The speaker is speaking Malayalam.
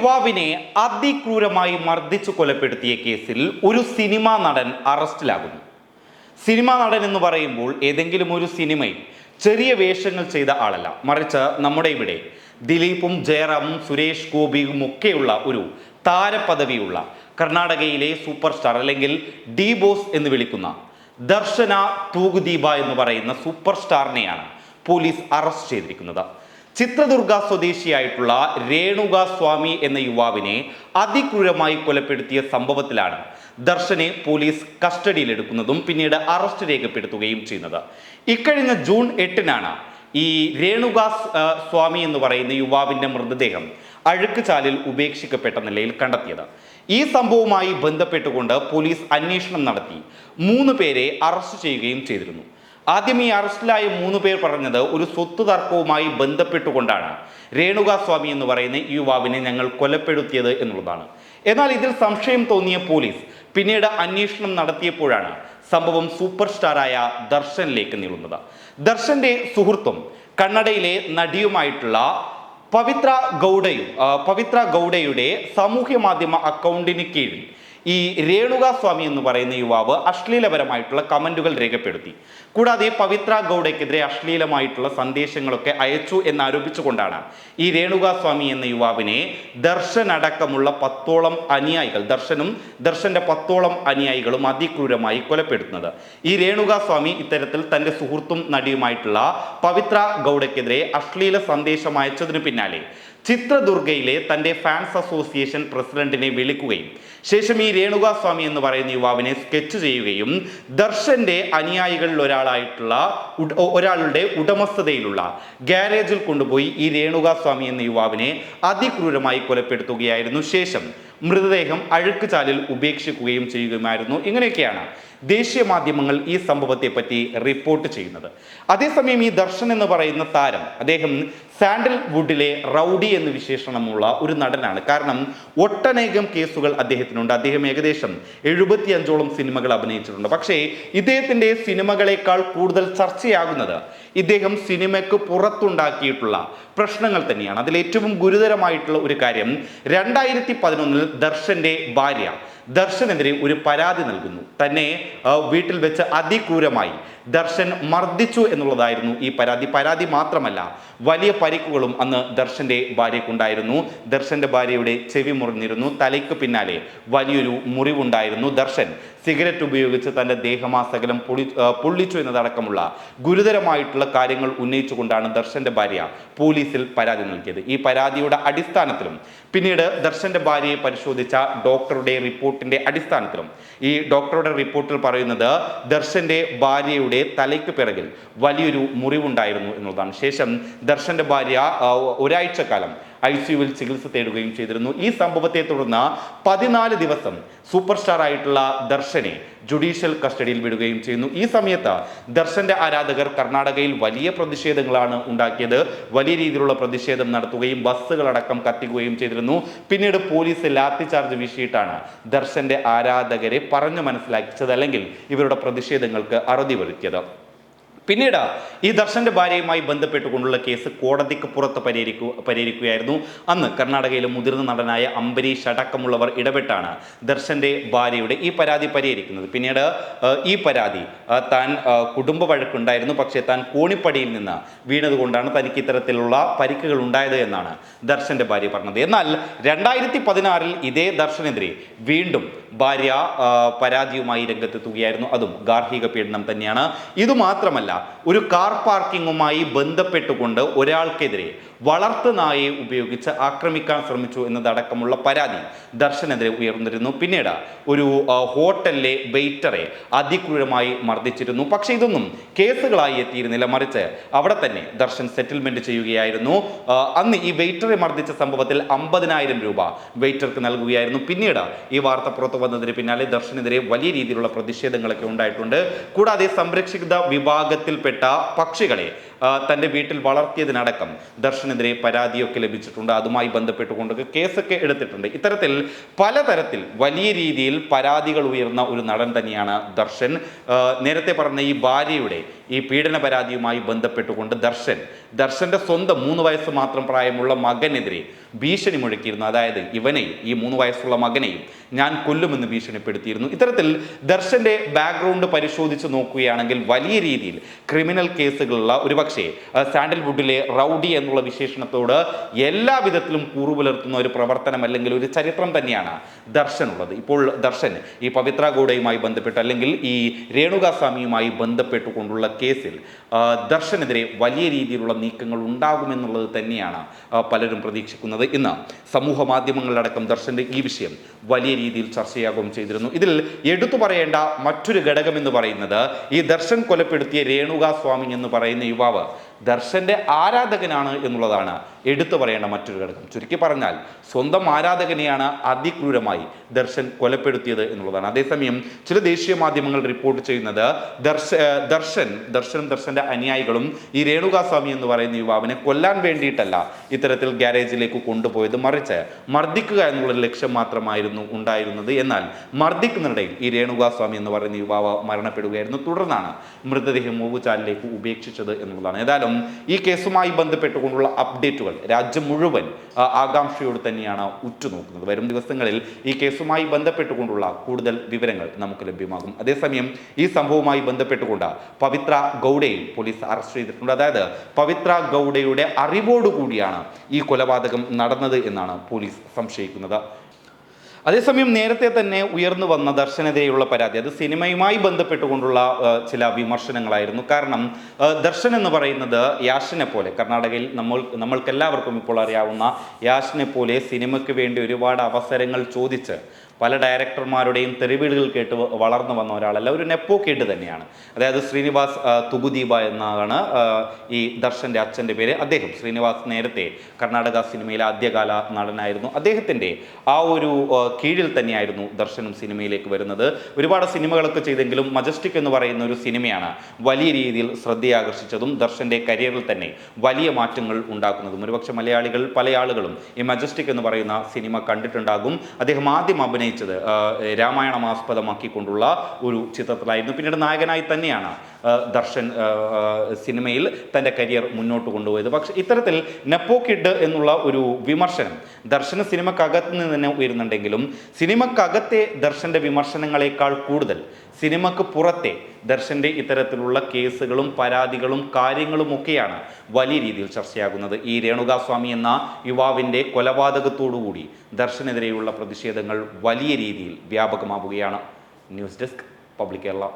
യുവാവിനെ അതിക്രൂരമായി മർദ്ദിച്ചു കൊലപ്പെടുത്തിയ കേസിൽ ഒരു സിനിമാ നടൻ അറസ്റ്റിലാകുന്നു. സിനിമാ നടൻ എന്ന് പറയുമ്പോൾ ഏതെങ്കിലും ഒരു സിനിമയിൽ ചെറിയ വേഷങ്ങൾ ചെയ്ത ആളല്ല. മറിച്ച് നമ്മുടെ ഇവിടെ ദിലീപും ജയറാമും സുരേഷ് ഗോപിയും ഒക്കെയുള്ള ഒരു താരപദവിയുള്ള കർണാടകയിലെ സൂപ്പർ സ്റ്റാർ അല്ലെങ്കിൽ ഡി ബോസ് എന്ന് വിളിക്കുന്ന ദർശന തൂകുദീപ എന്ന് പറയുന്ന സൂപ്പർ സ്റ്റാറിനെയാണ് പോലീസ് അറസ്റ്റ് ചെയ്തിരിക്കുന്നത്. ചിത്രദുർഗ സ്വദേശിയായിട്ടുള്ള രേണുക സ്വാമി എന്ന യുവാവിനെ അതിക്രൂരമായി കൊലപ്പെടുത്തിയ സംഭവത്തിലാണ് ദർശനെ പോലീസ് കസ്റ്റഡിയിലെടുക്കുന്നതും പിന്നീട് അറസ്റ്റ് രേഖപ്പെടുത്തുകയും ചെയ്യുന്നത്. ഇക്കഴിഞ്ഞ ജൂൺ എട്ടിനാണ് ഈ രേണുക സ്വാമി എന്ന് പറയുന്ന യുവാവിന്റെ മൃതദേഹം അഴുക്കുചാലിൽ ഉപേക്ഷിക്കപ്പെട്ട നിലയിൽ കണ്ടെത്തിയത്. ഈ സംഭവവുമായി ബന്ധപ്പെട്ടുകൊണ്ട് പോലീസ് അന്വേഷണം നടത്തി. മൂന്ന് പേരെ അറസ്റ്റ് ചെയ്യുകയും ചെയ്തിരുന്നു. ആദ്യം ഈ അറസ്റ്റിലായ മൂന്ന് പേർ പറഞ്ഞത് ഒരു സ്വത്ത് തർക്കവുമായി ബന്ധപ്പെട്ടുകൊണ്ടാണ്. രേണുക സ്വാമി എന്ന് പറയുന്ന യുവാവിനെ ഞങ്ങൾ കൊലപ്പെടുത്തിയത് എന്നുള്ളതാണ്. എന്നാൽ ഇതിൽ സംശയം തോന്നിയ പോലീസ് പിന്നീട് അന്വേഷണം നടത്തിയപ്പോഴാണ് സംഭവം സൂപ്പർ സ്റ്റാറായ ദർശനിലേക്ക് നീളുന്നത്. ദർശന്റെ സുഹൃത്തും കന്നഡയിലെ നടിയുമായിട്ടുള്ള പവിത്ര ഗൗഡയും പവിത്ര ഗൗഡയുടെ സാമൂഹ്യ മാധ്യമ അക്കൗണ്ടിന് കീഴിൽ ഈ രേണുക സ്വാമി എന്ന് പറയുന്ന യുവാവ് അശ്ലീലപരമായിട്ടുള്ള കമന്റുകൾ രേഖപ്പെടുത്തി. കൂടാതെ പവിത്ര ഗൗഡയ്ക്കെതിരെ അശ്ലീലമായിട്ടുള്ള സന്ദേശങ്ങളൊക്കെ അയച്ചു എന്നാരോപിച്ചുകൊണ്ടാണ് ഈ രേണുക സ്വാമി എന്ന യുവാവിനെ ദർശനടക്കമുള്ള പത്തോളം അനുയായികൾ ദർശനും ദർശന്റെ പത്തോളം അനുയായികളും അതിക്രൂരമായി കൊലപ്പെടുത്തുന്നത്. ഈ രേണുക സ്വാമി ഇത്തരത്തിൽ തന്റെ സുഹൃത്തും നടിയുമായിട്ടുള്ള പവിത്ര ഗൗഡയ്ക്കെതിരെ അശ്ലീല സന്ദേശം അയച്ചതിന് പിന്നാലെ ചിത്രദുർഗയിലെ തന്റെ ഫാൻസ് അസോസിയേഷൻ പ്രസിഡന്റിനെ വിളിക്കുകയും ശേഷം ഈ രേണുകാസ്വാമി എന്ന് പറയുന്ന യുവാവിനെ സ്കെച്ച് ചെയ്യുകയും ദർശന്റെ അനുയായികളിൽ ഒരാളായിട്ടുള്ള ഒരാളുടെ ഉടമസ്ഥതയിലുള്ള ഗാരേജിൽ കൊണ്ടുപോയി ഈ രേണുകാസ്വാമി എന്ന യുവാവിനെ അതിക്രൂരമായി കൊലപ്പെടുത്തുകയായിരുന്നു. ശേഷം മൃതദേഹം അഴുക്കുചാലിൽ ഉപേക്ഷിക്കുകയും ചെയ്യുകയുമായിരുന്നു. ഇങ്ങനെയൊക്കെയാണ് ദേശീയ മാധ്യമങ്ങൾ ഈ സംഭവത്തെ പറ്റി റിപ്പോർട്ട് ചെയ്യുന്നത്. അതേസമയം ഈ ദർശൻ എന്ന് പറയുന്ന താരം അദ്ദേഹം സാൻഡൽ വുഡിലെ റൗഡി എന്ന് വിശേഷണമുള്ള ഒരു നടനാണ്. കാരണം ഒട്ടനേകം കേസുകൾ അദ്ദേഹത്തിനുണ്ട്. അദ്ദേഹം ഏകദേശം എഴുപത്തിയഞ്ചോളം സിനിമകൾ അഭിനയിച്ചിട്ടുണ്ട്. പക്ഷേ ഇദ്ദേഹത്തിന്റെ സിനിമകളെക്കാൾ കൂടുതൽ ചർച്ചയാകുന്നത് ഇദ്ദേഹം സിനിമയ്ക്ക് പുറത്തുണ്ടാക്കിയിട്ടുള്ള പ്രശ്നങ്ങൾ തന്നെയാണ്. അതിൽ ഏറ്റവും ഗുരുതരമായിട്ടുള്ള ഒരു കാര്യം രണ്ടായിരത്തി പതിനൊന്നിൽ ദർശന്റെ ഭാര്യ ദർശനെതിരെ ഒരു പരാതി നൽകുന്നു. തന്നെ വീട്ടിൽ വെച്ച് അതിക്രൂരമായി. ദർശൻ മർദ്ദിച്ചു എന്നുള്ളതായിരുന്നു ഈ പരാതി. പരാതി മാത്രമല്ല വലിയ പരിക്കുകളും അന്ന് ദർശന്റെ ഭാര്യയ്ക്കുണ്ടായിരുന്നു. ദർശന്റെ ഭാര്യയുടെ ചെവി മുറിഞ്ഞിരുന്നു. തലയ്ക്ക് പിന്നാലെ വലിയൊരു മുറിവുണ്ടായിരുന്നു. ദർശൻ സിഗരറ്റ് ഉപയോഗിച്ച് തന്റെ ദേഹമാസകലം പൊളി പൊള്ളിച്ചു എന്നതടക്കമുള്ള ഗുരുതരമായിട്ടുള്ള കാര്യങ്ങൾ ഉന്നയിച്ചുകൊണ്ടാണ് ദർശന്റെ ഭാര്യ പോലീസിൽ പരാതി നൽകിയത്. ഈ പരാതിയുടെ അടിസ്ഥാനത്തിലും പിന്നീട് ദർശന്റെ ഭാര്യയെ പരിശോധിച്ച ഡോക്ടറുടെ റിപ്പോർട്ടിന്റെ അടിസ്ഥാനത്തിലും ഈ ഡോക്ടറുടെ റിപ്പോർട്ടിൽ പറയുന്നത് ദർശന്റെ ഭാര്യയുടെ തലയ്ക്ക് പിറകിൽ വലിയൊരു മുറിവുണ്ടായിരുന്നു എന്നുള്ളതാണ്. ശേഷം ദർശന്റെ ഭാര്യ ആ, ഒരാഴ്ച കാലം ഐ സിയുവിൽ ചികിത്സ തേടുകയും ചെയ്തിരുന്നു. ഈ സംഭവത്തെ തുടർന്ന് പതിനാല് ദിവസം സൂപ്പർ സ്റ്റാർ ആയിട്ടുള്ള ദർശനെ ജുഡീഷ്യൽ കസ്റ്റഡിയിൽ വിടുകയും ചെയ്യുന്നു. ഈ സമയത്ത് ദർശന്റെ ആരാധകർ കർണാടകയിൽ വലിയ പ്രതിഷേധങ്ങളാണ് ഉണ്ടാക്കിയത്. വലിയ രീതിയിലുള്ള പ്രതിഷേധം നടത്തുകയും ബസ്സുകളടക്കം കത്തിക്കുകയും ചെയ്തിരുന്നു. പിന്നീട് പോലീസ് ലാത്തി ചാർജ് വീശിയിട്ടാണ് ദർശന്റെ ആരാധകരെ പറഞ്ഞു മനസ്സിലാക്കിച്ചത് അല്ലെങ്കിൽ ഇവരുടെ പ്രതിഷേധങ്ങൾക്ക് അറുതി വരുത്തിയത്. പിന്നീട് ഈ ദർശന്റെ ഭാര്യയുമായി ബന്ധപ്പെട്ടുകൊണ്ടുള്ള കേസ് കോടതിക്ക് പുറത്ത് പരിഹരിക്കു പരിഹരിക്കുകയായിരുന്നു. അന്ന് കർണാടകയിലെ മുതിർന്ന നടനായ അംബരീഷ് അടക്കമുള്ളവർ ഇടപെട്ടാണ് ദർശന്റെ ഭാര്യയുടെ ഈ പരാതി പരിഹരിക്കുന്നത്. പിന്നീട് ഈ പരാതി താൻ കുടുംബ വഴക്കുണ്ടായിരുന്നു. പക്ഷേ താൻ കോണിപ്പടിയിൽ നിന്ന് വീണതുകൊണ്ടാണ് തനിക്ക് ഇത്തരത്തിലുള്ള പരിക്കുകൾ ഉണ്ടായത് എന്നാണ് ദർശന്റെ ഭാര്യ പറഞ്ഞത്. എന്നാൽ രണ്ടായിരത്തി പതിനാറിൽ ഇതേ ദർശനെതിരെ വീണ്ടും ഭാര്യ പരാതിയുമായി രംഗത്തെത്തുകയായിരുന്നു. അതും ഗാർഹിക പീഡനം തന്നെയാണ്. ഇതുമാത്രമല്ല ഒരു കാർ പാർക്കിങ്ങുമായി ബന്ധപ്പെട്ടുകൊണ്ട് ഒരാൾക്കെതിരെ വളർത്തു നായയെ ഉപയോഗിച്ച് ആക്രമിക്കാൻ ശ്രമിച്ചു എന്നതടക്കമുള്ള പരാതി ദർശനെതിരെ ഉയർന്നിരുന്നു. പിന്നീട് ഒരു ഹോട്ടലിലെ വെയിറ്ററെ അതിക്രൂരമായി മർദ്ദിച്ചിരുന്നു. പക്ഷേ ഇതൊന്നും കേസുകളായി എത്തിയിരുന്നില്ല. മറിച്ച് അവിടെ തന്നെ ദർശൻ സെറ്റിൽമെന്റ് ചെയ്യുകയായിരുന്നു. അന്ന് ഈ വെയിറ്ററെ മർദ്ദിച്ച സംഭവത്തിൽ അമ്പതിനായിരം രൂപ വെയിറ്റർക്ക് നൽകുകയായിരുന്നു. പിന്നീട് ഈ വാർത്ത പുറത്തു വന്നതിന് പിന്നാലെ ദർശനെതിരെ വലിയ രീതിയിലുള്ള പ്രതിഷേധങ്ങളൊക്കെ ഉണ്ടായിട്ടുണ്ട്. കൂടാതെ സംരക്ഷിത വിഭാഗത്തിൽപ്പെട്ട പക്ഷികളെ തന്റെ വീട്ടിൽ വളർത്തിയതിനടക്കം ദർശനെതിരെ പരാതിയൊക്കെ ലഭിച്ചിട്ടുണ്ട്. അതുമായി ബന്ധപ്പെട്ടുകൊണ്ടൊക്കെ കേസൊക്കെ എടുത്തിട്ടുണ്ട്. ഇത്തരത്തിൽ പലതരത്തിൽ വലിയ രീതിയിൽ പരാതികൾ ഉയർന്ന ഒരു നടൻ തന്നെയാണ് ദർശൻ. നേരത്തെ പറഞ്ഞ ഈ ഭാര്യയുടെ ഈ പീഡന പരാതിയുമായി ബന്ധപ്പെട്ടുകൊണ്ട് ദർശൻ ദർശന്റെ സ്വന്തം മൂന്ന് വയസ്സ് മാത്രം പ്രായമുള്ള മകനെതിരെ ഭീഷണി മുഴക്കിയിരുന്നു. അതായത് ഇവനെയും ഈ മൂന്ന് വയസ്സുള്ള മകനെയും ഞാൻ കൊല്ലുമെന്ന് ഭീഷണിപ്പെടുത്തിയിരുന്നു. ഇത്തരത്തിൽ ദർശന്റെ ബാക്ക്ഗ്രൗണ്ട് പരിശോധിച്ച് നോക്കുകയാണെങ്കിൽ വലിയ രീതിയിൽ ക്രിമിനൽ കേസുകളുള്ള ഒരുപക്ഷെ പക്ഷേ സാൻഡൽവുഡിലെ റൗഡി എന്നുള്ള വിശേഷണത്തോട് എല്ലാ വിധത്തിലും കൂറു പുലർത്തുന്ന ഒരു പ്രവർത്തനം അല്ലെങ്കിൽ ഒരു ചരിത്രം തന്നെയാണ് ദർശൻ ഉള്ളത് ഇപ്പോൾ ദർശൻ ഈ പവിത്ര ഗൗഡയുമായി ബന്ധപ്പെട്ട് അല്ലെങ്കിൽ ഈ രേണുകാസ്വാമിയുമായി ബന്ധപ്പെട്ടുകൊണ്ടുള്ള കേസിൽ ദർശനെതിരെ വലിയ രീതിയിലുള്ള നീക്കങ്ങൾ ഉണ്ടാകുമെന്നുള്ളത് തന്നെയാണ് പലരും പ്രതീക്ഷിക്കുന്നത്. ഇന്ന് സമൂഹ മാധ്യമങ്ങളിലടക്കം ദർശന്റെ ഈ വിഷയം വലിയ രീതിയിൽ ചർച്ചയാകുകയും ചെയ്തിരുന്നു. ഇതിൽ എടുത്തു പറയേണ്ട മറ്റൊരു ഘടകം എന്ന് പറയുന്നത് ഈ ദർശൻ കൊലപ്പെടുത്തിയ രേണുകാസ്വാമി എന്ന് പറയുന്ന യുവാവ് ദർശന്റെ ആരാധകനാണ് എന്നുള്ളതാണ് എടുത്തു പറയേണ്ട മറ്റൊരു ഘടകം. ചുരുക്കി പറഞ്ഞാൽ സ്വന്തം ആരാധകനെയാണ് അതിക്രൂരമായി ദർശൻ കൊലപ്പെടുത്തിയത് എന്നുള്ളതാണ്. അതേസമയം ചില ദേശീയ മാധ്യമങ്ങൾ റിപ്പോർട്ട് ചെയ്യുന്നത് ദർശ ദർശൻ ദർശനും ദർശന്റെ അനുയായികളും ഈ രേണുകാസ്വാമി എന്ന് പറയുന്ന യുവാവിനെ കൊല്ലാൻ വേണ്ടിയിട്ടല്ല ഇത്തരത്തിൽ ഗ്യാരേജിലേക്ക് കൊണ്ടുപോയത്. മറിച്ച് മർദ്ദിക്കുക എന്നുള്ള ലക്ഷ്യം മാത്രമായിരുന്നു ഉണ്ടായിരുന്നത്. എന്നാൽ മർദ്ദിക്കുന്നിടയിൽ ഈ രേണുകാസ്വാമി എന്ന് പറയുന്ന യുവാവ് മരണപ്പെടുകയായിരുന്നു. തുടർന്നാണ് മൃതദേഹം മൂവുചാലിലേക്ക് ഉപേക്ഷിച്ചത് എന്നുള്ളതാണ്. ഏതായാലും ഈ കേസുമായി ബന്ധപ്പെട്ടുകൊണ്ടുള്ള അപ്ഡേറ്റുകൾ രാജ്യം മുഴുവൻ ആകാംക്ഷയോട് തന്നെയാണ് ഉറ്റുനോക്കുന്നത്. വരും ദിവസങ്ങളിൽ ഈ കേസുമായി ബന്ധപ്പെട്ടുകൊണ്ടുള്ള കൂടുതൽ വിവരങ്ങൾ നമുക്ക് ലഭ്യമാകും. അതേസമയം ഈ സംഭവവുമായി ബന്ധപ്പെട്ടുകൊണ്ട് പവിത്ര ഗൗഡയും പോലീസ് അറസ്റ്റ് ചെയ്തിട്ടുണ്ട്. അതായത് പവിത്ര ഗൗഡയുടെ അറിവോടുകൂടിയാണ് ഈ കൊലപാതകം നടന്നത് എന്നാണ് പോലീസ് സംശയിക്കുന്നത്. അതേസമയം നേരത്തെ തന്നെ ഉയർന്നു വന്ന ദർശനെതിരെയുള്ള പരാതി അത് സിനിമയുമായി ബന്ധപ്പെട്ടുകൊണ്ടുള്ള ചില വിമർശനങ്ങളായിരുന്നു. കാരണം ദർശൻ എന്ന് പറയുന്നത് യാഷിനെ പോലെ കർണാടകയിൽ നമ്മൾ നമ്മൾക്കെല്ലാവർക്കും ഇപ്പോൾ അറിയാവുന്ന യാഷിനെ പോലെ സിനിമയ്ക്ക് വേണ്ടി ഒരുപാട് അവസരങ്ങൾ ചോദിച്ച് പല ഡയറക്ടർമാരുടെയും തെരുവീടുകൾ കേട്ട് വളർന്നു വന്ന ഒരാളല്ല ഒരു നെപ്പോ കേട്ട് തന്നെയാണ്. അതായത് ശ്രീനിവാസ് തുകുദീപ എന്നാണ് ഈ ദർശന്റെ അച്ഛന്റെ പേര്. അദ്ദേഹം ശ്രീനിവാസ് നേരത്തെ കർണാടക സിനിമയിലെ ആദ്യകാല നടനായിരുന്നു. അദ്ദേഹത്തിന്റെ ആ ഒരു കീഴിൽ തന്നെയായിരുന്നു ദർശനും സിനിമയിലേക്ക് വരുന്നത്. ഒരുപാട് സിനിമകളൊക്കെ ചെയ്തെങ്കിലും മജസ്റ്റിക് എന്ന് പറയുന്ന ഒരു സിനിമയാണ് വലിയ രീതിയിൽ ശ്രദ്ധയാകർഷിച്ചതും ദർശന്റെ കരിയറിൽ തന്നെ വലിയ മാറ്റങ്ങൾ ഉണ്ടാക്കുന്നതും. ഒരുപക്ഷെ മലയാളികൾ പല ആളുകളും ഈ മജസ്റ്റിക് എന്ന് പറയുന്ന സിനിമ കണ്ടിട്ടുണ്ടാകും. അദ്ദേഹം ആദ്യം അഭിനയിച്ചത് രാമായണം ആസ്പദമാക്കിക്കൊണ്ടുള്ള ഒരു ചിത്രത്തിലായിരുന്നു. പിന്നീട് നായകനായി തന്നെയാണ് ദർശൻ സിനിമയിൽ തന്റെ കരിയർ മുന്നോട്ട് കൊണ്ടുപോയത്. പക്ഷേ ഇത്തരത്തിൽ നെപ്പോ കിഡ് എന്നുള്ള ഒരു വിമർശനം ദർശന സിനിമക്കകത്ത് നിന്ന് തന്നെ ഉയരുന്നുണ്ടെങ്കിലും സിനിമക്കകത്തെ ദർശന്റെ വിമർശനങ്ങളെക്കാൾ കൂടുതൽ സിനിമക്ക് പുറത്തെ ദർശന്റെ ഇത്തരത്തിലുള്ള കേസുകളും പരാതികളും കാര്യങ്ങളുമൊക്കെയാണ് വലിയ രീതിയിൽ ചർച്ചയാകുന്നത്. ഈ രേണുകാസ്വാമി എന്ന യുവാവിന്റെ കൊലപാതകത്തോടുകൂടി ദർശനെതിരെയുള്ള പ്രതിഷേധങ്ങൾ വലിയ രീതിയിൽ വ്യാപകമാവുകയാണ് ന്യൂസ് ഡെസ്ക് പബ്ലിക് കേരള.